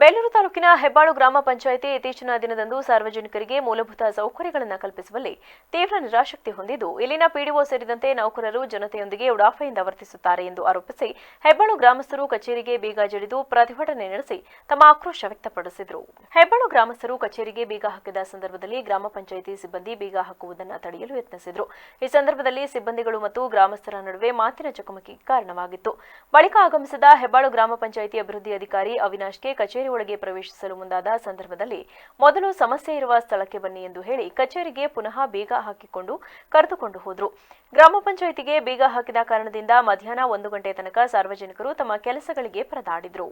ಬೇಲೂರು ತಾಲೂಕಿನ ಹೆಬ್ಬಾಳು ಗ್ರಾಮ ಪಂಚಾಯಿತಿ ಇತ್ತೀಚಿನ ದಿನದಂದು ಸಾರ್ವಜನಿಕರಿಗೆ ಮೂಲಭೂತ ಸೌಕರ್ಯಗಳನ್ನು ಕಲ್ಪಿಸುವಲ್ಲಿ ತೀವ್ರ ನಿರಾಸಕ್ತಿ ಹೊಂದಿದ್ದು, ಇಲ್ಲಿನ ಪಿಡಿಒ ಸೇರಿದಂತೆ ನೌಕರರು ಜನತೆಯೊಂದಿಗೆ ಉಡಾಫೆಯಿಂದ ವರ್ತಿಸುತ್ತಾರೆ ಎಂದು ಆರೋಪಿಸಿ ಹೆಬ್ಬಾಳು ಗ್ರಾಮಸ್ಥರು ಕಚೇರಿಗೆ ಬೀಗ ಜಡಿದು ಪ್ರತಿಭಟನೆ ನಡೆಸಿ ತಮ್ಮ ಆಕ್ರೋಶ ವ್ಯಕ್ತಪಡಿಸಿದರು. ಹೆಬ್ಬಾಳು ಗ್ರಾಮಸ್ಥರು ಕಚೇರಿಗೆ ಬೀಗ ಹಾಕಿದ ಸಂದರ್ಭದಲ್ಲಿ ಗ್ರಾಮ ಪಂಚಾಯಿತಿ ಸಿಬ್ಬಂದಿ ಬೀಗ ಹಾಕುವುದನ್ನು ತಡೆಯಲು ಯತ್ನಿಸಿದರು. ಈ ಸಂದರ್ಭದಲ್ಲಿ ಸಿಬ್ಬಂದಿಗಳು ಮತ್ತು ಗ್ರಾಮಸ್ಥರ ನಡುವೆ ಮಾತಿನ ಚಕಮಕಿ ಕಾರಣವಾಗಿತ್ತು. ಬಳಿಕ ಆಗಮಿಸಿದ ಹೆಬ್ಬಾಳು ಗ್ರಾಮ ಪಂಚಾಯಿತಿ ಅಭಿವೃದ್ಧಿ ಅಧಿಕಾರಿ ಅವಿನಾಶ್ಗೆ ಕಚೇರಿ ಒಳಗೆ ಪ್ರವೇಶಿಸಲು ಮುಂದಾದ ಸಂದರ್ಭದಲ್ಲಿ ಮೊದಲು ಸಮಸ್ಯೆ ಇರುವ ಸ್ಥಳಕ್ಕೆ ಬನ್ನಿ ಎಂದು ಹೇಳಿ ಕಚೇರಿಗೆ ಪುನಃ ಬೀಗ ಹಾಕಿಕೊಂಡು ಕರೆದುಕೊಂಡು ಹೋದರು. ಗ್ರಾಮ ಪಂಚಾಯಿತಿಗೆ ಬೀಗ ಹಾಕಿದ ಕಾರಣದಿಂದ ಮಧ್ಯಾಹ್ನ ಒಂದು ಗಂಟೆ ತನಕ ಸಾರ್ವಜನಿಕರು ತಮ್ಮ ಕೆಲಸಗಳಿಗೆ ಪರದಾಡಿದರು.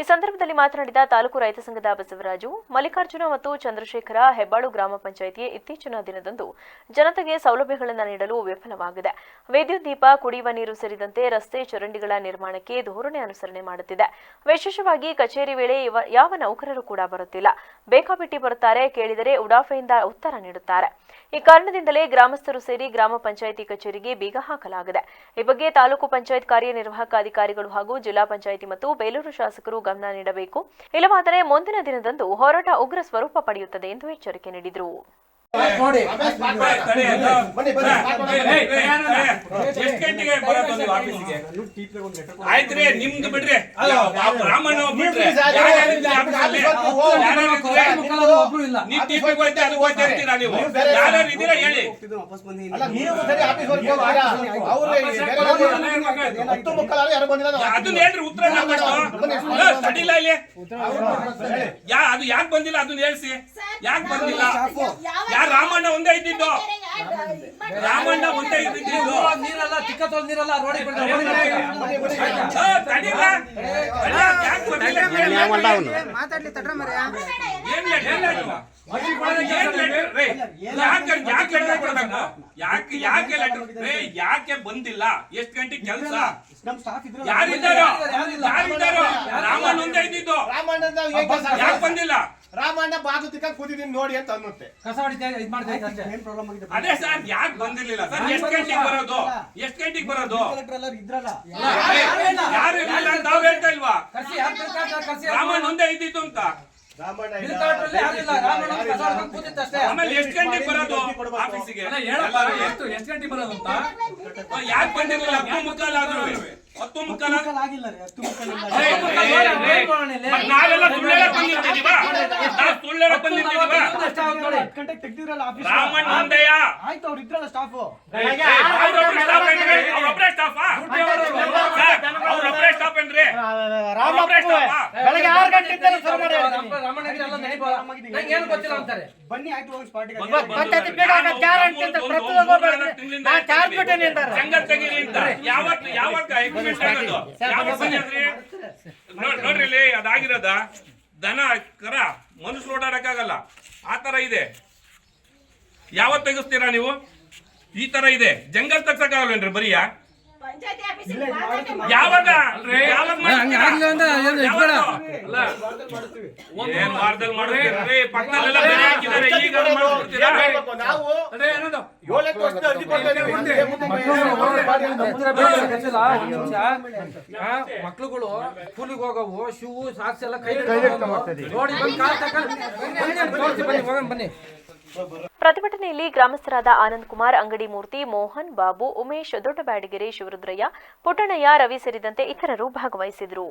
ಈ ಸಂದರ್ಭದಲ್ಲಿ ಮಾತನಾಡಿದ ತಾಲೂಕು ರೈತ ಸಂಘದ ಬಸವರಾಜು, ಮಲ್ಲಿಕಾರ್ಜುನ ಮತ್ತು ಚಂದ್ರಶೇಖರ ಹೆಬ್ಬಾಳು ಗ್ರಾಮ ಪಂಚಾಯಿತಿ ಇತ್ತೀಚಿನ ದಿನದಂದು ಜನತೆಗೆ ಸೌಲಭ್ಯಗಳನ್ನು ನೀಡಲು ವಿಫಲವಾಗಿದೆ. ವಿದ್ಯುತ್ ದೀಪ, ಕುಡಿಯುವ ನೀರು ಸೇರಿದಂತೆ ರಸ್ತೆ ಚರಂಡಿಗಳ ನಿರ್ಮಾಣಕ್ಕೆ ಧೋರಣೆ ಅನುಸರಣೆ ಮಾಡುತ್ತಿದೆ. ವಿಶೇಷವಾಗಿ ಕಚೇರಿ ವೇಳೆ ಯಾವ ನೌಕರರು ಕೂಡ ಬರುತ್ತಿಲ್ಲ. ಬೇಕಾಬಿಟ್ಟಿ ಬರುತ್ತಾರೆ ಕೇಳಿದರೆ ಉಡಾಫೆಯಿಂದ ಉತ್ತರ ನೀಡುತ್ತಾರೆ. ಈ ಕಾರಣದಿಂದಲೇ ಗ್ರಾಮಸ್ಥರು ಸೇರಿ ಗ್ರಾಮ ಪಂಚಾಯಿತಿ ಕಚೇರಿಗೆ ಬೀಗ ಹಾಕಲಾಗಿದೆ. ಈ ಬಗ್ಗೆ ತಾಲೂಕು ಪಂಚಾಯತ್ ಕಾರ್ಯನಿರ್ವಾಹಕ ಅಧಿಕಾರಿಗಳು ಹಾಗೂ ಜಿಲ್ಲಾ ಪಂಚಾಯಿತಿ ಮತ್ತು ಬೇಲೂರು ಶಾಸಕರು ಗಮನ ನೀಡಬೇಕು ಇಲ್ಲವಾದರೆ ಮುಂದಿನ ದಿನದಂದು ಹೋರಾಟ ಉಗ್ರ ಸ್ವರೂಪ ಪಡೆಯುತ್ತದೆ ಎಂದು ಎಚ್ಚರಿಕೆ ನೀಡಿದರು ನೋಡಿ ಆಯ್ತ್ರಿ ನಿಮ್ದು ಬಿಡ್ರಿ. ಬ್ರಾಹ್ಮಣ ಅದನ್ನ ಹೇಳ್ರಿ ಉತ್ತರ ತಡಿಲ್ಲ ಇಲ್ಲಿ. ಯಾ ಅದು ಯಾಕೆ ಬಂದಿಲ್ಲ? ಅದನ್ನ ಹೇಳ್ಸಿ. ಯಾಕೆ ಬಂದಿಲ್ಲ? ಯಾ ರಾಮಣ್ಣ ಒಂದೇ ಇದ್ದಿದ್ದು? ರಾಮಣ್ಣ ಒಂದೇ ಇದ್ದಿದ್ದು ನೀರಲ್ಲ ತಿಕ್ಕ ತೋಲ್ ನೀರಲ್ಲ ಕೇಳಿ. ಮಾತಾಡ್ಲಿ ತಡ್ರ ಮರ್ಯ? ಯಾಕೆ ಯಾಕೆ ಲೇಟ್ ಯಾಕೆ ಯಾಕೆ ಲೇಟ್? ಯಾಕೆ ಬಂದಿಲ್ಲ? ಎಷ್ಟ್ ಗಂಟೆ ಕೆಲಸ? ಯಾರಿದ್ದಾರೋ? ಯಾರಿದ್ದಾರೋ? ರಾಮನ್ ರಾಮಣ್ಣ ಯಾಕೆ ಬಂದಿಲ್ಲ? ರಾಮಣ್ಣ ಬಾಜು ತಿಕ್ಕ ಕೂತಿದ್ದೀನಿ ನೋಡಿ ಅಂತ ಅನ್ನುತ್ತೆ. ಕಸ ಹೊಡಿತಾ ಇದ್ ಮಾಡ್ತಾ ಇದ್ದ ಅಷ್ಟೇ. ಏನ್ ಪ್ರಾಬ್ಲಮ್ ಆಗಿದೆ? ಅದೇ ಸರ್ ಯಾಕೆ ಬಂದಿರ್ಲಿಲ್ಲ? ಸರ್ ಎಷ್ಟ್ ಗಂಟೆಗೆ ಬರೋದು? ಎಷ್ಟ್ ಗಂಟೆಗೆ ಬರೋದು? ಕಲೆಕ್ಟರ್ ಎಲ್ಲ ಇದ್ರಲ್ಲ? ಯಾರು ಇರ್ಲಿಲ್ಲ ಅಂತ ನಾವ್ ಹೇಳ್ತಾ ಇಲ್ವಾ? ಕರ್ಸಿ ಯಾರು ಬೇಕಾದ್ರೆ ಕರ್ಸಿ ರಾಮನ್ ಒಂದೇ ಇದ್ದಿತ್ತು ಅಂತ. ರಾಮಣ್ಣ ರಾಮಣ್ಣ ಕಸ ಆಮೇಲೆ ಎಷ್ಟ್ ಗಂಟೆಗೆ ಬರೋದು ಆಫೀಸಿಗೆ? ಎಷ್ಟು ಎಷ್ಟು ಗಂಟೆ ಬರೋದು ಅಂತ? ಯಾಕೆ ಬಂದಿರಲಿಲ್ಲ? ನಾವೆಲ್ಲ ಸುಳ್ಳು ಹೇಳಕ್ ಬಂದಿರ್ತೀವಾ ನಾವ್ ಸುಳ್ಳು ಹೇಳಕ್ ಬಂದಿರ್ತೀವಾ ಅಷ್ಟೇ ಆಗುತ್ತೆ ನೋಡಿ ಹತ್ತು ಗಂಟೆಗೆ ತೆಗ್ದಿದ್ರಲ್ಲ ಆಫೀಸ್ ರಾಮಣ್ಣ ಒಂದೇಯ ಆಯ್ತು ಅವ್ರು ಇದ್ರಲ್ಲ ಸ್ಟಾಫ್ ಅವ್ರೊಬ್ರೇ ಅವ್ರೊಬ್ರೇ ಸ್ಟಾಫಾ ಏನ್ರಿ ಸ್ಟಾಪಾ ಬೆಳಗ್ಗೆ ಆರು ಗಂಟೆಯಿಂದ ಶುರು ಮಾಡಿ ಏನು ಗೊತ್ತಿಲ್ಲ ಅಂತಾರೆ ಬನ್ನಿ ಆಯ್ತು ಹೋಗಿ ಸ್ಪಾಟಿಗೆ ಅಂತ. ಯಾವತ್ತು ಆಗೋದು ಬಂದ್ರಿ ನೋಡ್ರಿ ಅದಾಗಿರೋದ. ದನ ಕರ ಮನುಷ್ಯರು ಓಡಾಡಕ್ಕಾಗಲ್ಲ. ಆ ತರ ಇದೆ. ಯಾವತ್ ತೆಗಿಸ್ತೀರಾ ನೀವು? ಈ ತರ ಇದೆ. ಜಂಗಲ್ ತೆಗ್ಸಕ್ಕಾಗಲ್ವೇನ್ರಿ ಬರಿಯಾ? ಯಾವಾಗ? ಏನ್ ವಾರದಲ್ಲಿ ಪಕ್ಕದಲ್ಲೆಲ್ಲ ಹಾಕಿದ್ದಾರೆ. ಈಗ ಮಾಡ್ಬಿಡ್ತೀರಾ? ನಾವು ವರ್ಷದ ಅರ್ಜಿ ಮಕ್ಳುಗಳು ಸ್ಕೂಲಿಗೆ ಹೋಗವು ಶೂ ಸಾಕ್ಸ್ ಎಲ್ಲ ಕೈ ನೋಡಿ ಬಂದು ಕಾಲ್ ತಕೊಂಡ್ ಬನ್ನಿ, ತೋರ್ಸಿ ಬನ್ನಿ ಹೋಗೋಣ ಬನ್ನಿ. ಪ್ರತಿಭಟನೆಯಲ್ಲಿ ಗ್ರಾಮಸ್ಥರಾದ ಆನಂದ್ ಕುಮಾರ್, ಅಂಗಡಿ ಮೂರ್ತಿ, ಮೋಹನ್ ಬಾಬು, ಉಮೇಶ್ ದೊಡ್ಡಬ್ಯಾಡಗೆರೆ ಶಿವರುದ್ರಯ್ಯ ಪುಟ್ಟಣಯ್ಯ ರವಿ ಸೇರಿದಂತೆ ಇತರರು ಭಾಗವಹಿಸಿದರು